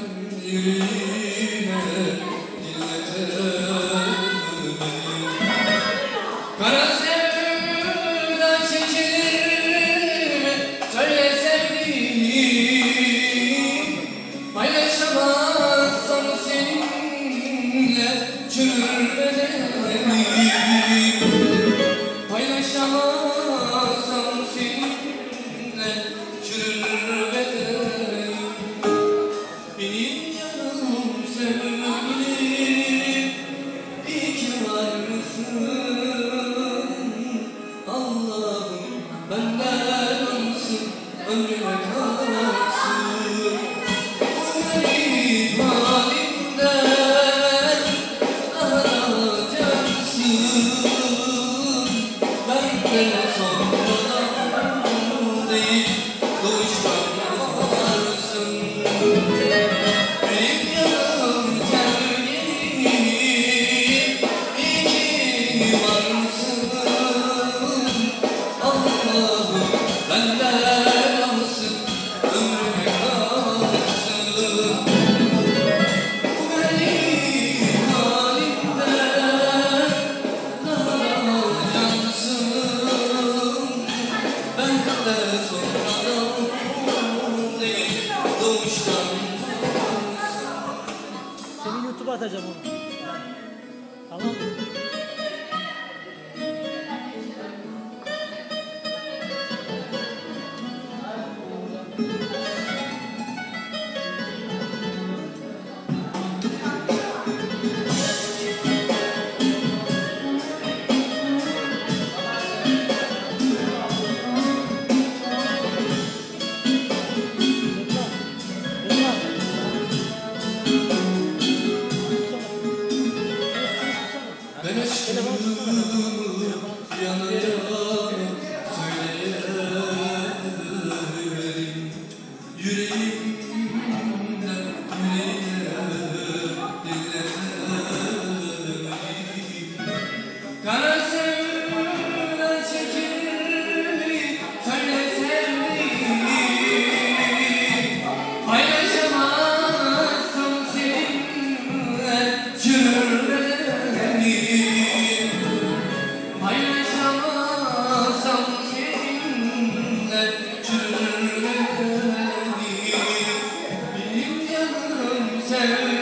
You. You. Seni YouTube'a atacağım onu. Tamam mı? Dilinde, yüreğe, dillere Hallelujah.